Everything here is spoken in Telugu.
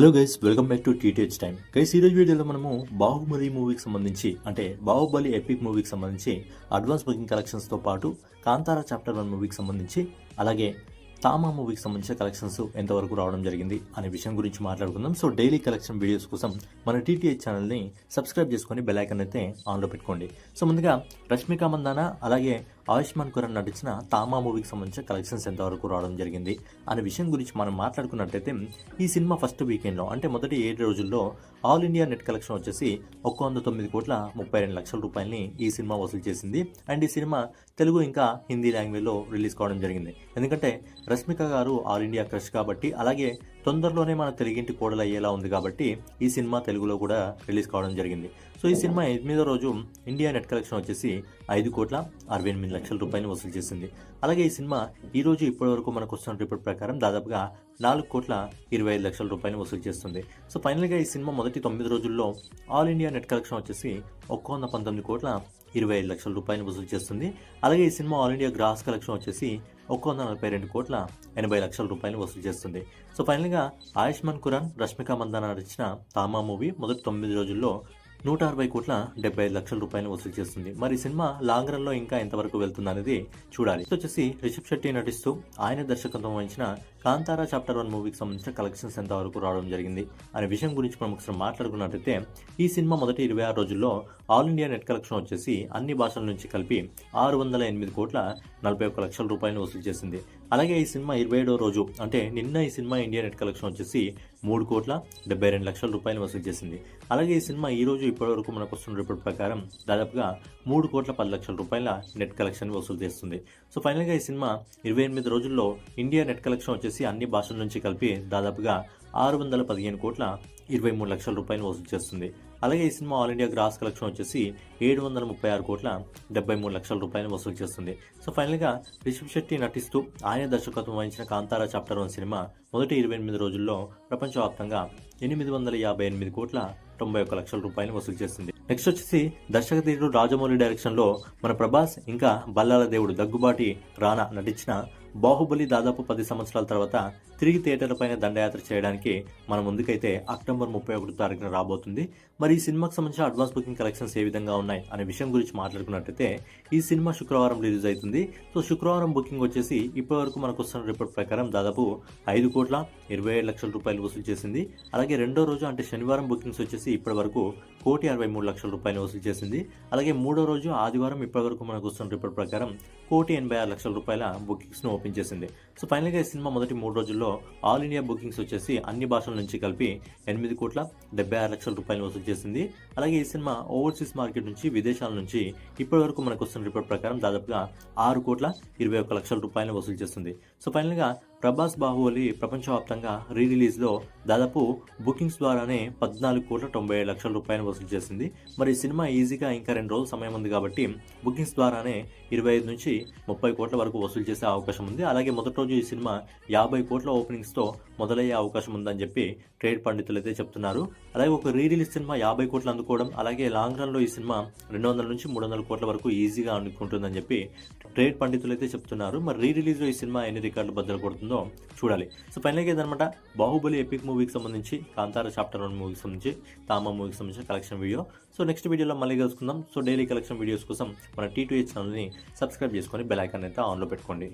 Hello guys welcome back to TTH time guys ఈరోజు వీడియోలో మనము బాహుబలి మూవీకి సంబంధించి అంటే బాహుబలి ఎపిక్ మూవీకి సంబంధించి అడ్వాన్స్ బుకింగ్ కలెక్షన్స్తో పాటు కాంతారా చాప్టర్ వన్ మూవీకి సంబంధించి అలాగే తామా మూవీకి సంబంధించిన కలెక్షన్స్ ఎంతవరకు రావడం జరిగింది అనే విషయం గురించి మాట్లాడుకుందాం. సో డైలీ కలెక్షన్ వీడియోస్ కోసం మన టీటీహెచ్ ఛానల్ని సబ్స్క్రైబ్ చేసుకొని బెల్ అయితే ఆన్లో పెట్టుకోండి. సో ముందుగా రష్మిక మందాన అలాగే ఆయుష్మాన్ ఖురాన్ నటించిన తామా మూవీకి సంబంధించిన కలెక్షన్స్ ఎంతవరకు రావడం జరిగింది అనే విషయం గురించి మనం మాట్లాడుకున్నట్టయితే ఈ సినిమా ఫస్ట్ వీకెండ్లో అంటే మొదటి ఏడు రోజుల్లో ఆల్ ఇండియా నెట్ కలెక్షన్ వచ్చేసి ఒక్క వంద తొమ్మిది కోట్ల ముప్పై రెండు లక్షల రూపాయలని ఈ సినిమా వసూలు చేసింది. అండ్ ఈ సినిమా తెలుగు ఇంకా హిందీ లాంగ్వేజ్లో రిలీజ్ కావడం జరిగింది. ఎందుకంటే రష్మిక గారు ఆల్ ఇండియా క్రష్ కాబట్టి అలాగే తొందరలోనే మన తెలుగింటి కోడలు అయ్యేలా ఉంది కాబట్టి ఈ సినిమా తెలుగులో కూడా రిలీజ్ కావడం జరిగింది. సో ఈ సినిమా ఎనిమిదో రోజు ఇండియా నెట్ కలెక్షన్ వచ్చేసి ఐదు కోట్ల అరవై ఎనిమిది లక్షల రూపాయలు వసూలు చేసింది. అలాగే ఈ సినిమా ఈ రోజు ఇప్పటి వరకు మనకు వస్తున్న రిపోర్ట్ ప్రకారం దాదాపుగా నాలుగు కోట్ల ఇరవై ఐదు లక్షల రూపాయలు వసూలు చేస్తుంది. సో ఫైనల్గా ఈ సినిమా మొదటి తొమ్మిది రోజుల్లో ఆల్ ఇండియా నెట్ కలెక్షన్ వచ్చేసి ఒక్క వంద పంతొమ్మిది కోట్ల ఇరవై ఐదు లక్షల రూపాయలు వసూలు చేస్తుంది. అలాగే ఈ cinema all India gross collection వచ్చేసి ఒక్క వంద నలభై రెండు కోట్ల ఎనభై లక్షల రూపాయలు వసూలు చేస్తుంది. సో ఫైనల్గా ఆయుష్మాన్ ఖురాన్ రష్మిక మందాన నడిచిన తామా మూవీ మొదటి తొమ్మిది రోజుల్లో నూట అరవై కోట్ల డెబ్బై ఐదు లక్షల రూపాయలు వసూలు చేస్తుంది. మరి సినిమా లాంగ్ రన్లో ఇంకా ఎంతవరకు వెళ్తుంది అనేది చూడాలి. వచ్చేసి రిషబ్ శెట్టి నటిస్తూ ఆయన దర్శకత్వం వహించిన కాంతారా చాప్టర్ వన్ మూవీకి సంబంధించిన కలెక్షన్స్ ఎంతవరకు రావడం జరిగింది అనే విషయం గురించి మనం ఒకసారి మాట్లాడుకున్నట్టయితే ఈ సినిమా మొదటి ఇరవై ఆరు రోజుల్లో ఆల్ ఇండియా నెట్ కలెక్షన్ వచ్చేసి అన్ని భాషల నుంచి కలిపి ఆరు వందల ఎనిమిది కోట్ల నలభై ఒక్క లక్షల రూపాయలు వసూలు చేసింది. అలాగే ఈ సినిమా ఇరవై ఏడో రోజు అంటే నిన్న ఈ సినిమా ఇండియా నెట్ కలెక్షన్ వచ్చేసి మూడు కోట్ల డెబ్బై రెండు లక్షల రూపాయలు వసూలు చేసింది. అలాగే ఈ సినిమా ఈ రోజు ఇప్పటివరకు మనకు వస్తున్న రిపోర్ట్ ప్రకారం దాదాపుగా మూడు కోట్ల పది లక్షల రూపాయల నెట్ కలెక్షన్ వసూలు చేస్తుంది. సో ఫైనల్గా ఈ సినిమా ఇరవై ఎనిమిది రోజుల్లో ఇండియా నెట్ కలెక్షన్ వచ్చేసి అన్ని భాషల నుంచి కలిపి దాదాపుగా ఆరు వందల పదిహేను కోట్ల ఇరవై మూడు లక్షల రూపాయలు వసూలు చేస్తుంది. అలాగే ఈ cinema all India gross collection వచ్చేసి ఏడు వందల ముప్పై ఆరు కోట్ల డెబ్బై మూడు లక్షల రూపాయలు వసూలు చేస్తుంది. సో ఫైనల్గా రిషబ్ శెట్టి నటిస్తూ ఆయన దర్శకత్వం వహించిన కాంతారా చాప్టర్ వన్ సినిమా మొదటి ఇరవై ఎనిమిది రోజుల్లో ప్రపంచవ్యాప్తంగా ఎనిమిది వందల యాభై ఎనిమిది కోట్ల తొంభై ఒక్క లక్షల రూపాయలు వసూలు చేసింది నెక్స్ట్ వచ్చేసి దర్శకధీరుడు రాజమౌళి డైరెక్షన్లో మన ప్రభాస్ ఇంకా బల్లాల దేవుడు దగ్గుబాటి రానా నటించిన బాహుబలి దాదాపు పది సంవత్సరాల తర్వాత తిరిగి థియేటర్ల పైన దండయాత్ర చేయడానికి మన ముందుకైతే అక్టోబర్ ముప్పై ఒకటి తారీఖున రాబోతుంది. మరి ఈ సినిమాకి సంబంధించిన అడ్వాన్స్ బుకింగ్ కలెక్షన్స్ ఏ విధంగా ఉన్నాయి అనే విషయం గురించి మాట్లాడుకున్నట్టయితే ఈ సినిమా శుక్రవారం రిలీజ్ అవుతుంది. సో శుక్రవారం బుకింగ్ వచ్చేసి ఇప్పటివరకు మనకు వస్తున్న రిపోర్ట్ ప్రకారం దాదాపు ఐదు కోట్ల ఇరవై ఏడు లక్షల రూపాయలు వసూలు చేసింది. అలాగే రెండో రోజు అంటే శనివారం బుకింగ్స్ వచ్చేసి ఇప్పటి వరకు కోటి అరవై మూడు లక్షల రూపాయలు వసూలు చేసింది. అలాగే మూడో రోజు ఆదివారం ఇప్పటివరకు మనకు వస్తున్న రిపోర్ట్ ప్రకారం కోటి ఎనభై ఆరు లక్షల రూపాయల బుకింగ్స్ను ఓపెన్ చేసింది. సో ఫైనల్గా ఈ సినిమా మొదటి మూడు రోజుల్లో ఆల్ ఇండియా బుకింగ్స్ వచ్చేసి అన్ని భాషల నుంచి కలిపి ఎనిమిది కోట్ల డెబ్బై ఆరు లక్షల రూపాయలు వసూలు చేసింది. అలాగే ఈ సినిమా ఓవర్సీస్ మార్కెట్ నుంచి విదేశాల నుంచి ఇప్పటివరకు మనకు వస్తున్న రిపోర్ట్ ప్రకారం దాదాపుగా ఆరు కోట్ల ఇరవై ఒక్క లక్షల రూపాయలు వసూలు చేస్తుంది. సో ఫైనల్గా ప్రభాస్ బాహుబలి ప్రపంచవ్యాప్తంగా రీ రిలీజ్లో దాదాపు బుకింగ్స్ ద్వారానే పద్నాలుగు కోట్ల తొంభై ఏడు లక్షల రూపాయలు వసూలు చేసింది. మరి ఈ సినిమా ఈజీగా ఇంకా రెండు రోజులు సమయం ఉంది కాబట్టి బుకింగ్స్ ద్వారానే ఇరవై ఐదు నుంచి ముప్పై కోట్ల వరకు వసూలు చేసే అవకాశం ఉంది. అలాగే మొదటి రోజు ఈ సినిమా యాభై కోట్ల ఓపెనింగ్స్తో మొదలయ్యే అవకాశం ఉందని చెప్పి ట్రేడ్ పండితులు అయితే చెప్తున్నారు. అలాగే ఒక రీ రిలీజ్ సినిమా యాభై కోట్లు అందుకోవడం అలాగే లాంగ్ రన్లో ఈ సినిమా రెండు వందల నుంచి మూడు వందల కోట్ల వరకు ఈజీగా అందుకుంటుందని చెప్పి ట్రేడ్ పండితులు అయితే చెప్తున్నారు. మరి రీ రిలీజ్లో ఈ సినిమా ఎన్ని రికార్డులు బద్దలు కొడుతుంది? చూడాలి. సో ఫైనల్గా ఏదనమాట బాహుబలి ఎపిక్ మూవీకి సంబంధించి కాంతార చాప్టర్ వన్ మూవీకి సంబంధించి తామా మూవీకి సంబంధించిన కలెక్షన్ వీడియో సో నెక్స్ట్ వీడియోలో మళ్ళీ కలుసుకుందాం. సో డైలీ కలెక్షన్ వీడియోస్ కోసం మన టీ టూ ఛానల్ని సబ్స్క్రైబ్ చేసుకొని బెల్ ఐకాన్ అయితే ఆన్లో పెట్టుకోండి.